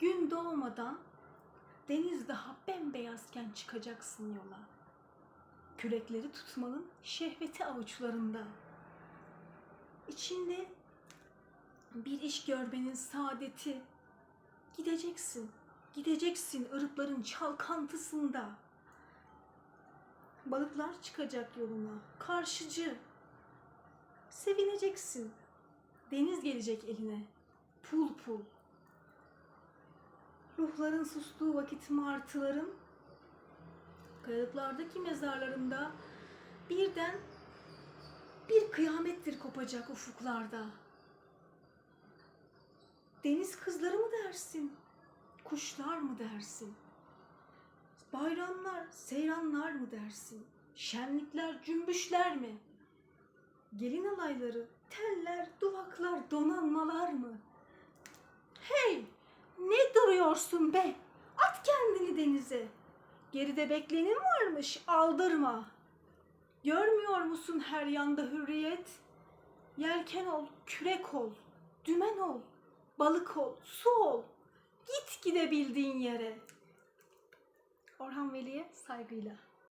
Gün doğmadan deniz daha bembeyazken çıkacaksın yola. Kürekleri tutmanın şehveti avuçlarında. İçinde bir iş görmenin saadeti. Gideceksin, gideceksin ırıkların çalkantısında. Balıklar çıkacak yoluna, karşıcı. Sevineceksin. Deniz gelecek eline, pul pul. Ruhların sustuğu vakit martıların kayalıklardaki mezarlarında birden bir kıyamettir kopacak ufuklarda. Deniz kızları mı dersin? Kuşlar mı dersin? Bayramlar, seyranlar mı dersin? Şenlikler, cümbüşler mi? Gelin alayları, teller, duvaklar, donanmalar mı? Duruyorsun be? At kendini denize. Geride beklenin varmış, aldırma. Görmüyor musun her yanda hürriyet? Yelken ol, kürek ol, dümen ol, balık ol, su ol. Git gidebildiğin yere. Orhan Veli'ye saygıyla.